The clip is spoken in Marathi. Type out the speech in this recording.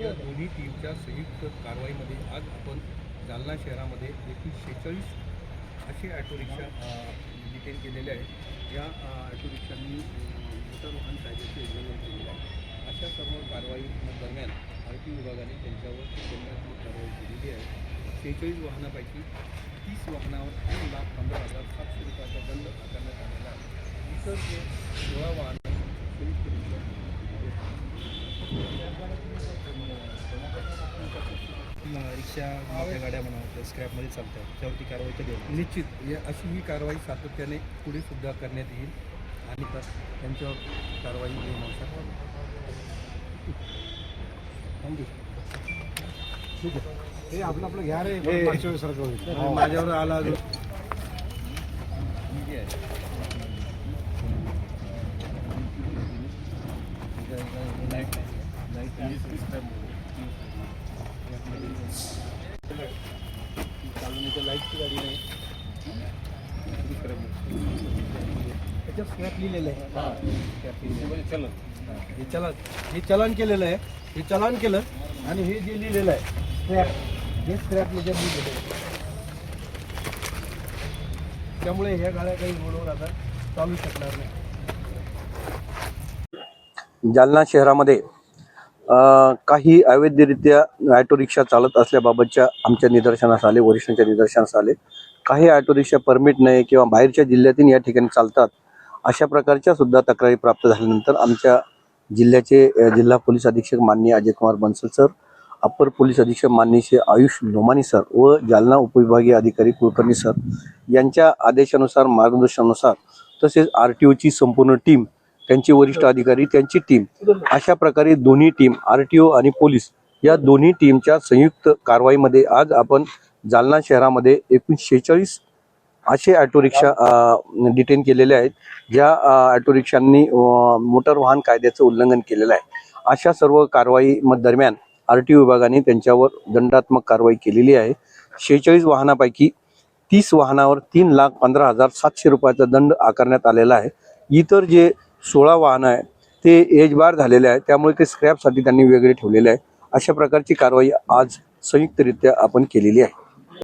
या दोन्ही टीमच्या संयुक्त कारवाईमध्ये आज आपण जालना शहरामध्ये एकूण शेहेचाळीस असे ऑटो रिक्षा डिटेन केलेले आहेत. या ऑटो रिक्षांनी मोटर वाहन कायद्याचे उल्लंघन केलेले आहे. अशा सर्व कारवाई दरम्यान आर टी विभागाने त्यांच्यावर दंडात्मक कारवाई केलेली आहे. शेहेचाळीस वाहनापैकी तीस वाहनावर तीन लाख पंधरा हजार सातशे रुपयाचा दंड आकारण्यात आलेला आहे. इतर जे सोळा वाहन रिक्षा मोठ्या गाड्या म्हणा आपल्या स्क्रॅपमध्ये चालतात. त्यावरती कारवाई कधी होईल निश्चित. या अशी ही कारवाई सातत्याने पुढे सुद्धा करण्यात येईल आणि त्यांच्यावर कारवाई थँक्यू. ठीक आहे. हे आपलं आपलं घ्या रे आणि माझ्यावर आला अजून चालवण्याच्या लाईटची गाडी नाही त्याच्यात स्क्रॅप लिहिलेलं आहे चलन हे चलन हे चलन केलेलं आहे हे चलन केलं आणि हे जे लिहिलेलं आहे स्क्रॅप हे स्क्रॅप याच्यात लिहिलेलं आहे त्यामुळे ह्या गाड्या काही रोडवर आता चालू शकणार नाही जालना शहरामध्ये काही अवैधरित्या ऑटो रिक्षा चालत असल्याबाबतच्या आमच्या निदर्शनास आले वरिष्ठांच्या निदर्शनास आले. काही ऑटो रिक्षा परमिट नाही किंवा बाहेरच्या जिल्ह्यातून या ठिकाणी चालतात अशा प्रकारच्या सुद्धा तक्रारी प्राप्त झाल्यानंतर आमच्या जिल्ह्याचे जिल्हा पोलीस अधीक्षक माननीय Ajay Kumar Bansal sir upper police अधीक्षक माननीय श्री आयुष लोमानी सर व जालना उपविभागीय अधिकारी कुलकर्णी सर यांच्या आदेशानुसार मार्गदर्शनानुसार तसेच आर टी ओची संपूर्ण टीम त्यांचे वरिष्ठ अधिकारी त्यांची टीम. अशा प्रकारे दोन्ही टीम आर टी ओ आणि पोलीस या दोन्ही टीमच्या संयुक्त कारवाईमध्ये आज आपण जालना शहरामध्ये एकूण शेहेचाळीस असे ऑटो रिक्षा डिटेन केलेले आहेत ज्या ऑटो रिक्षांनी मोटर वाहन कायद्याचं उल्लंघन केलेलं आहे. अशा सर्व कारवाई म- दरम्यान आर टी ओ विभागाने त्यांच्यावर दंडात्मक कारवाई केलेली आहे. शेहेचाळीस वाहनापैकी तीस वाहनावर तीन लाख पंधरा हजार सातशे रुपयाचा दंड आकारण्यात आलेला आहे. इतर जे सोळा वाहनं आहे ते एज बार झालेले आहे त्यामुळे ते स्क्रॅपसाठी त्यांनी वेगळे ठेवलेले आहे अशा प्रकारची कारवाई आज संयुक्तरित्या आपण केलेली आहे.